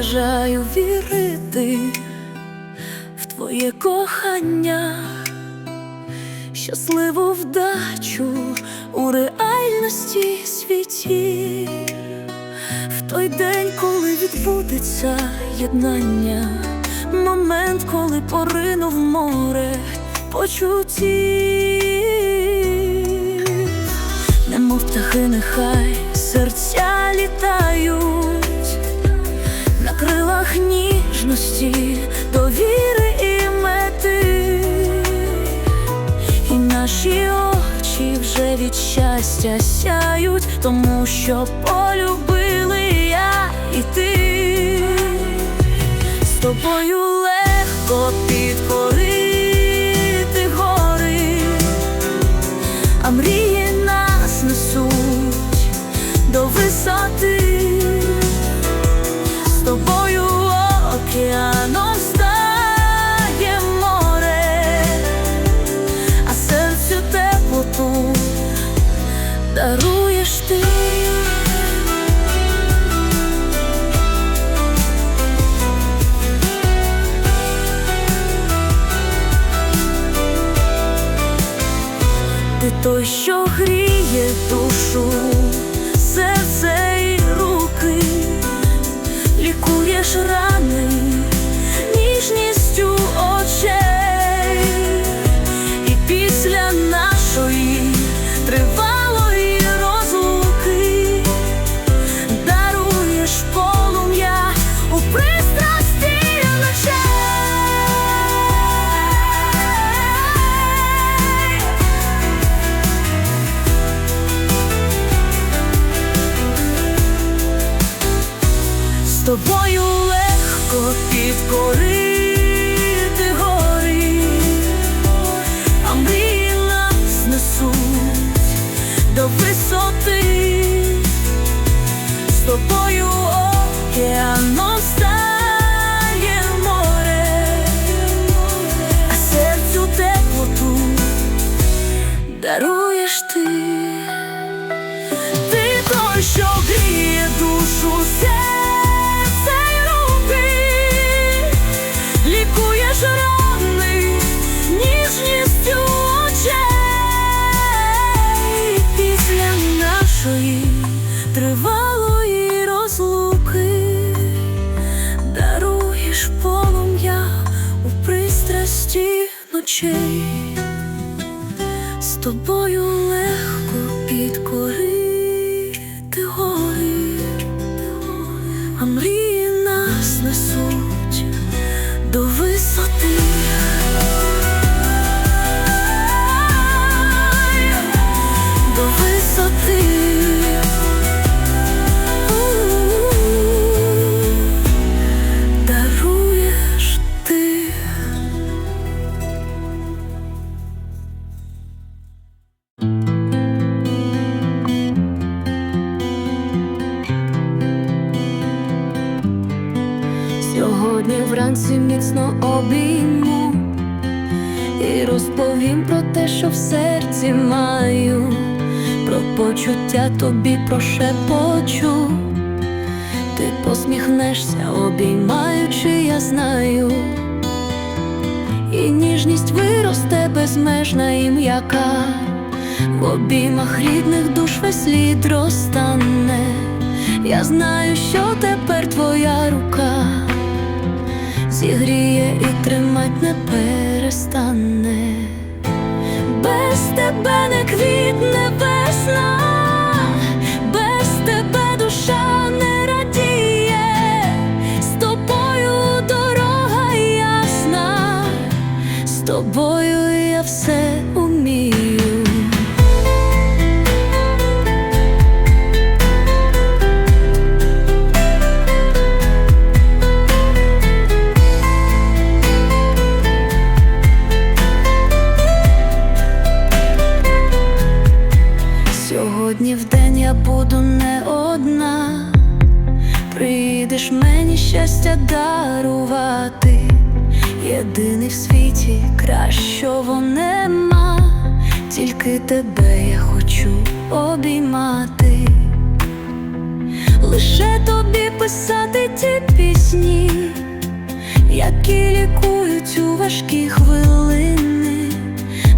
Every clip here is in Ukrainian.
бажаю вірити в твоє кохання, щасливу вдачу у реальності світі, в той день, коли відбудеться єднання, момент, коли поринув море почуттів, немов птахи, нехай серця літають ніжності, довіри і мети, і наші очі вже від щастя сяють, тому що полюбили я і ти, з тобою легко підкорити що гріє душу, серце і руки, лікуєш рани до висоти, ночей. З тобою почуття тобі прошепочу. Ти посміхнешся, обіймаючи, я знаю, і ніжність виросте безмежна і м'яка, в обіймах рідних душ весь слід розтане. Я знаю, що тепер твоя рука зігріє і тримать не перестане. Без тебе не квітне весна, все умію. Сьогодні в день я буду не одна, прийдеш мені щастя дарувати, єдиний в світі кращого нема, тільки тебе я хочу обіймати, лише тобі писати ті пісні, які лікують у важкі хвилини.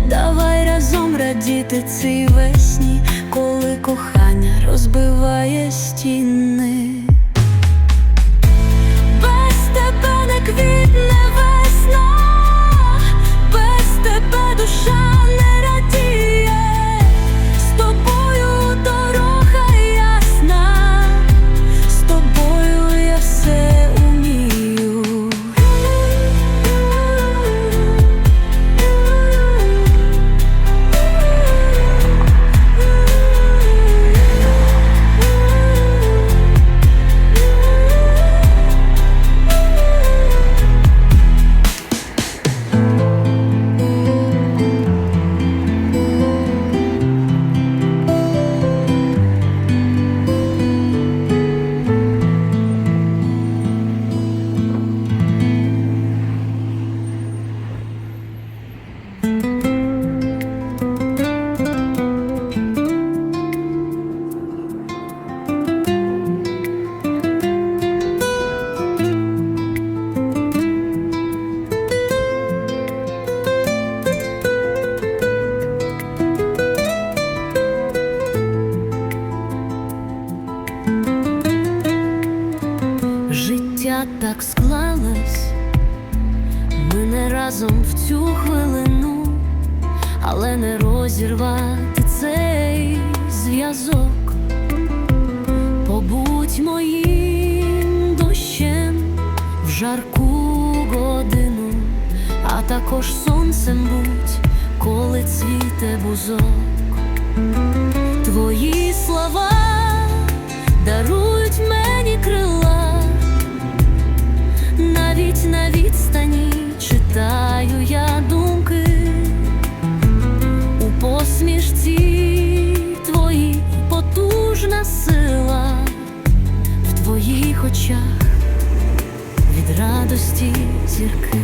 Давай разом радіти цій весні, коли кохання розбиває стіни. Без тебе не квітне душа Разом в цю хвилину, але не розірвати цей зв'язок. Побудь моїм дощем в жарку годину, а також сонцем будь, коли цвіте бузок. Твої слова дарують мені крила, читаю я думки у посмішці. Твої потужна сила, в твоїх очах від радості зірки,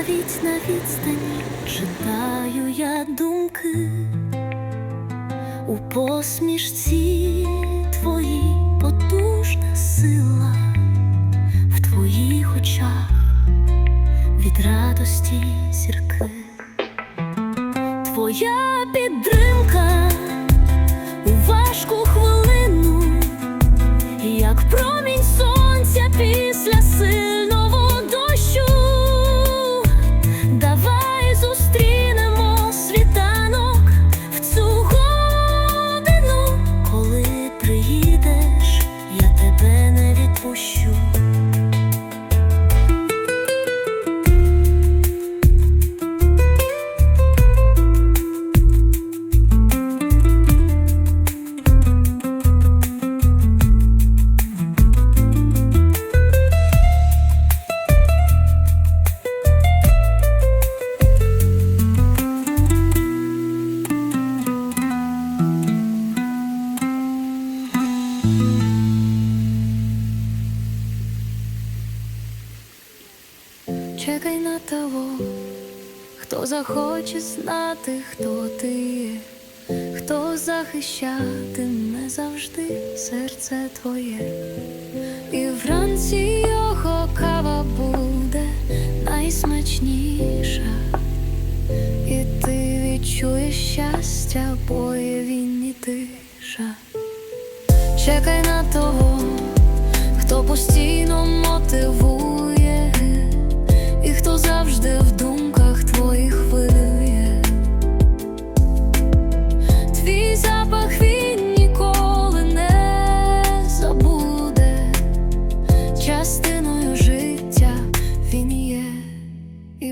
навіть на відстані читаю я думки. У посмішці твоїй потужна сила, в твоїх очах від радості зірки, твоя підтримка у важку хвилину, захоче знати, хто ти є, хто захищатиме завжди серце твоє, і вранці його кава буде найсмачніша, і ти відчуєш щастя, бо є він і тиша. Чекай на того, хто постійно мотивує,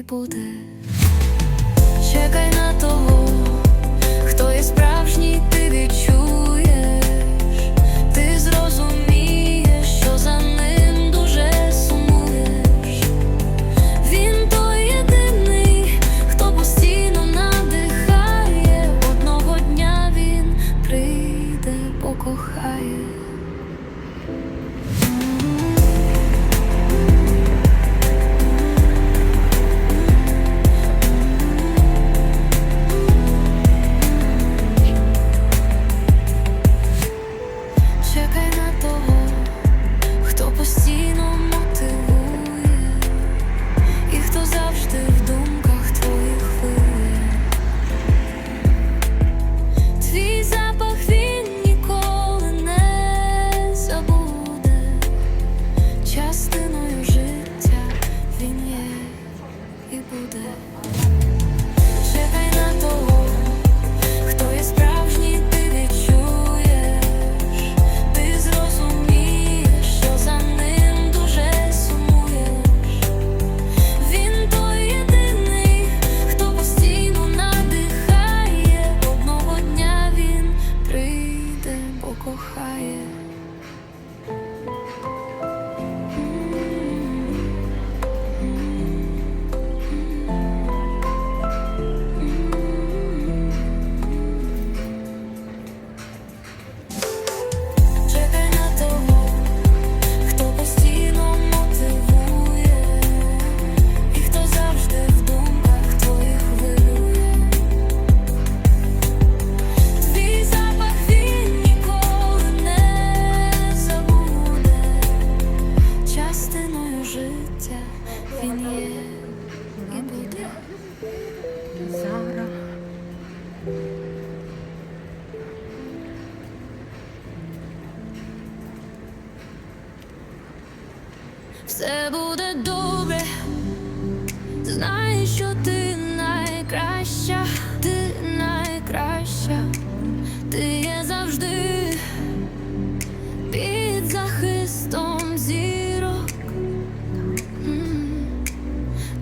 不得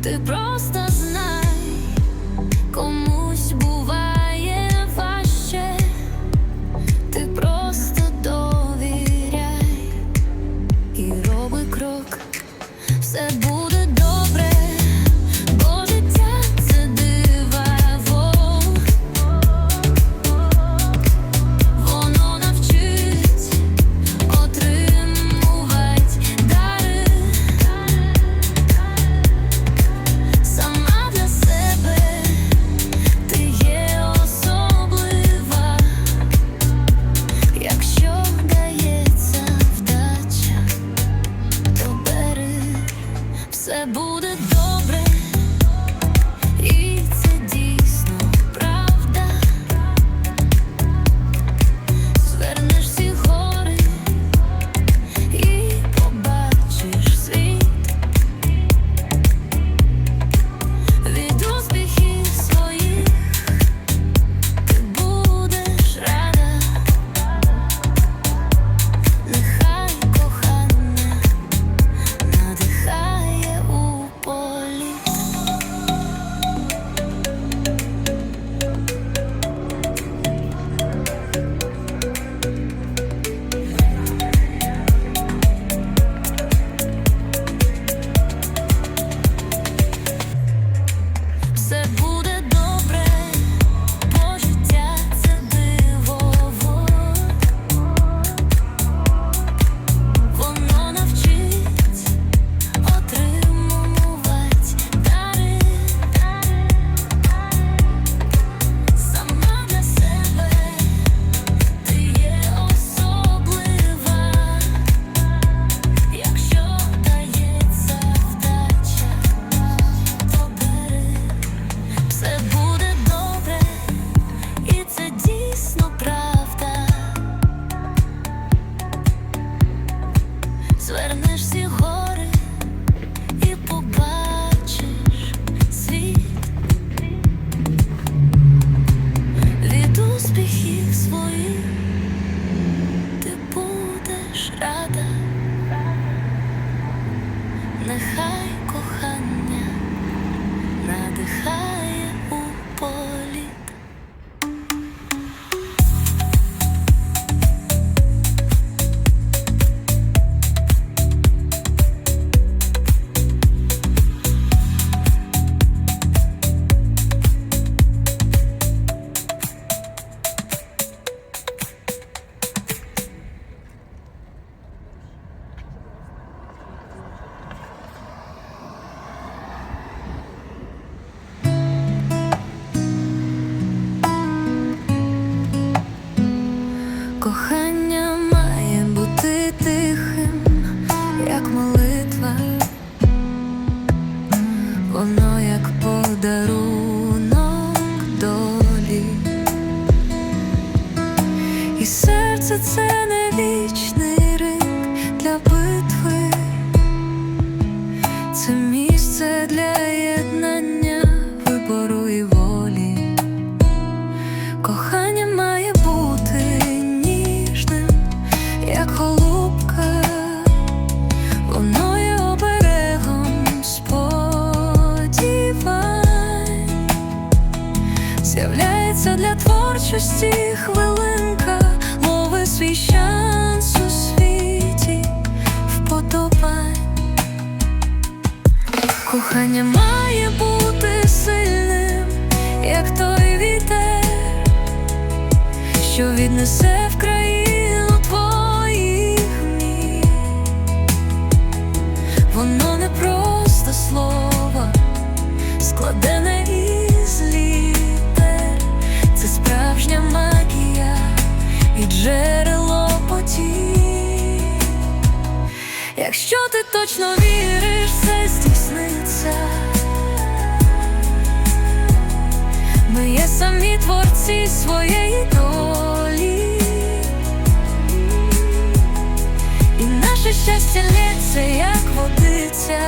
Ти просто з'являється для творчості хвилинка, мови свій шанс у світі вподобай. Кохання має бути сильним, як той вітер, що віднесе в країну. точно віриш, все здійсниться. Ми є самі творці своєї долі, і наше щастя лється, як водиться.